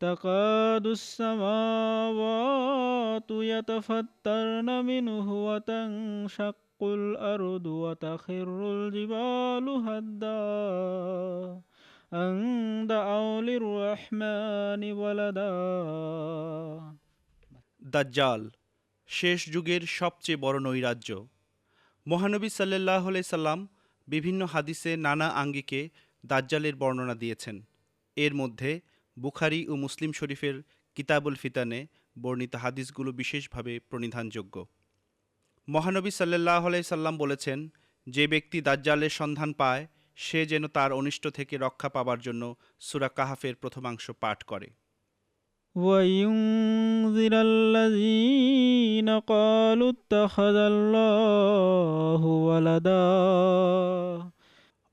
تكاد السماوات يتفطرن منه وتنشق الأرض وتخر الجبال هدا أن دعوا للرحمن ولدا দাজ্জাল শেষ যুগের সবচেয়ে বড় নৈরাজ্য মহানবী সাল্লাহ সাল্লাম বিভিন্ন হাদিসে নানা আঙ্গিকে দাজ্জালের বর্ণনা দিয়েছেন এর মধ্যে বুখারি ও মুসলিম শরীফের কিতাবুল ফিতানে বর্ণিত হাদিসগুলো বিশেষভাবে প্রণিধানযোগ্য মহানবী সাল্লাহ সাল্লাম বলেছেন যে ব্যক্তি দাজ্জালের সন্ধান পায় সে যেন তার অনিষ্ট থেকে রক্ষা পাবার জন্য সুরা কাহাফের প্রথমাংশ পাঠ করে وينذر الذين قالوا اتخذ الله ولدا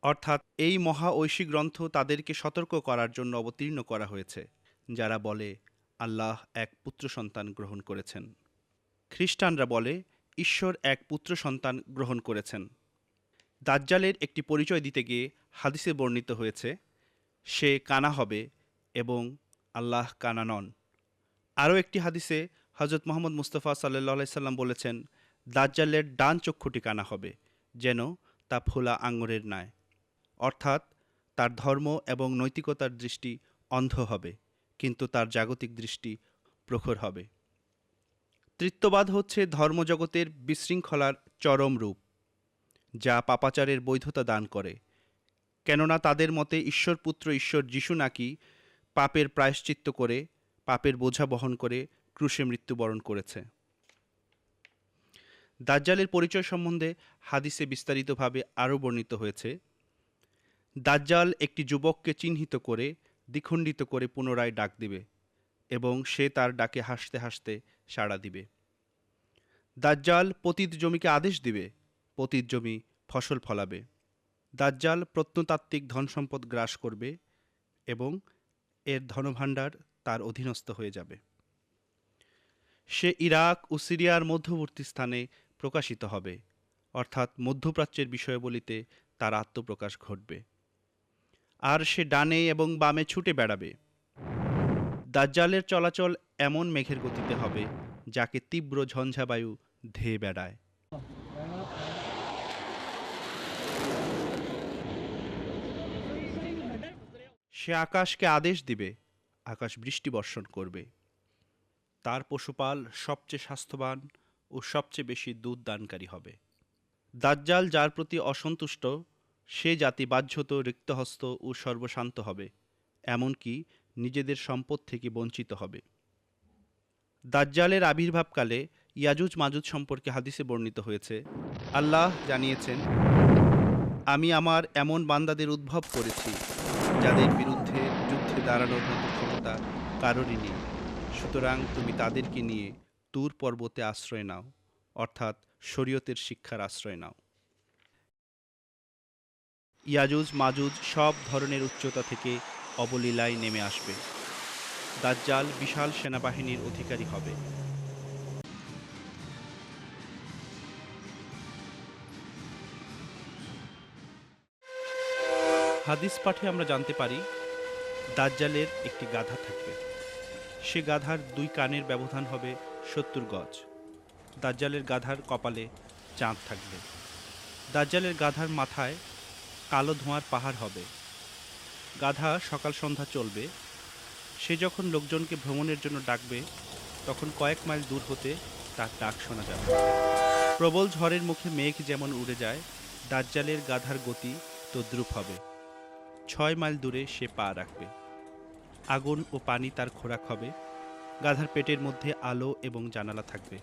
অর্থাৎ এই মহা ঐশী গ্রন্থ তাদেরকে সতর্ক করার জন্য অবতীর্ণ করা হয়েছে, যারা বলে, আল্লাহ এক পুত্র সন্তান গ্রহণ করেছেন। খ্রিস্টানরা বলে, ঈশ্বর এক পুত্র সন্তান গ্রহণ করেছেন। দাজ্জালের একটি পরিচয় দিতে গিয়ে হাদিসে বর্ণিত হয়েছে, সে কানা হবে এবং আল্লাহ কানা নন। আরও একটি হাদিসে হজরত মোহাম্মদ মুস্তফা সাল্লাহ সাল্লাম বলেছেন, দাজ্জালের ডান চক্ষুটি কানা হবে, যেন তা ফোলা আঙুরের ন্যায়। অর্থাৎ তার ধর্ম এবং নৈতিকতার দৃষ্টি অন্ধ হবে, কিন্তু তার জাগতিক দৃষ্টি প্রখর হবে। তৃত্ববাদ হচ্ছে ধর্মজগতের বিশৃঙ্খলার চরম রূপ, যা পাপাচারের বৈধতা দান করে। কেননা তাদের মতে ঈশ্বর পুত্র ঈশ্বর যিশু নাকি পাপের প্রায়শ্চিত্ত করে, পাপের বোঝা বহন করে ক্রুশে মৃত্যুবরণ করেছে। দাজ্জালের পরিচয় সম্বন্ধে হাদিসে বিস্তারিতভাবে আরও বর্ণিত হয়েছে। দাজ্জাল একটি যুবককে চিহ্নিত করে, দ্বিখণ্ডিত করে পুনরায় ডাক দিবে এবং সে তার ডাকে হাসতে হাসতে সাড়া দিবে। দাজ্জাল পতিত জমিকে আদেশ দিবে, পতিত জমি ফসল ফলাবে। দাজ্জাল প্রত্নতাত্ত্বিক ধনসম্পদ গ্রাস করবে এবং এর ধনভাণ্ডার তার অধীনস্থ হয়ে যাবে। সে ইরাক ও সিরিয়ার মধ্যবর্তী স্থানে প্রকাশিত হবে, অর্থাৎ মধ্যপ্রাচ্যের বিষয়বলিতে তার আত্মপ্রকাশ ঘটবে। আর সে ডানে এবং বামে ছুটে বেড়াবে। দাজ্জালের চলাচল এমন মেঘের গতিতে হবে, যাকে তীব্র ঝঞ্ঝাবায়ু ধেয়ে বেড়ায়। সে আকাশকে আদেশ দিবে, আকাশ বৃষ্টি বর্ষণ করবে। তার পশুপাল সবচেয়ে স্বাস্থ্যবান ও সবচেয়ে বেশি দুধ দানকারী হবে। দাজ্জাল যার প্রতি অসন্তুষ্ট সে জাতি বাহ্যত রিক্তহস্ত ও সর্বশান্ত হবে, এমনকি নিজেদের সম্পদ থেকে বঞ্চিত হবে। দাজ্জালের আবির্ভাবকালে ইয়াজুজ মাজুজ সম্পর্কে হাদিসে বর্ণিত হয়েছে, আল্লাহ জানিয়েছেন, আমি আমার এমন বান্দাদের উদ্ভব করেছি, যাদের বিরুদ্ধে যুদ্ধে দাঁড়ানোর মতো ক্ষমতা কারোরই নেই। সুতরাং তুমি তাদেরকে নিয়ে তুর পর্বতে আশ্রয় নাও, অর্থাৎ শরীয়তের শিক্ষার আশ্রয় নাও। ইয়াজুজ, মাজুজ সব ধরনের উচ্চতা থেকে অবলীলায় নেমে আসবে। দাজ্জাল বিশাল সেনাবাহিনীর অধিকারী হবে। হাদিস পাঠে আমরা জানতে পারি, দাজ্জালের একটি গাধা থাকবে। সে গাধার দুই কানের ব্যবধান হবে সত্তর গজ। দাজ্জালের গাধার কপালে চাঁদ থাকবে। দাজ্জালের গাধার মাথায় কালো ধোঁয়ার পাহাড় হবে। গাধা সকাল সন্ধ্যা চলবে। সে যখন লোকজনকে ভ্রমণের জন্য ডাকবে, তখন কয়েক মাইল দূর হতে তার ডাক শোনা যাবে। প্রবল ঝড়ের মুখে মেঘ যেমন উড়ে যায়, দাজ্জালের গাধার গতি তদ্রুপ হবে। ছয় মাইল দূরে সে পা রাখবে। আগুন ও পানি তার খোরাক হবে। গাধার পেটের মধ্যে আলো এবং জানালা থাকবে।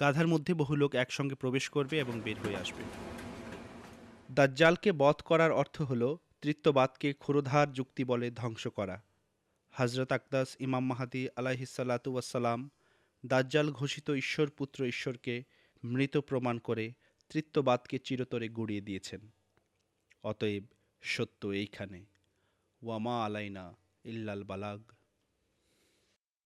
গাধার মধ্যে বহু লোক একসঙ্গে প্রবেশ করবে এবং বের হয়ে আসবে। দাজ্জালকে বধ করার অর্থ হল তৃত্ববাদকে ক্ষুরধার যুক্তি বলে ধ্বংস করা। হজরত আকদাস ইমাম মাহাদি আলাহিসাল্লাতু ওয়াসালাম দাজ্জাল ঘোষিত ঈশ্বর পুত্র ঈশ্বরকে মৃত প্রমাণ করে তৃত্ববাদকে চিরতরে গুড়িয়ে দিয়েছেন। অতএব সত্য এইখানে। ওয়ামা আলাইনা ইল্লাল বালাগ।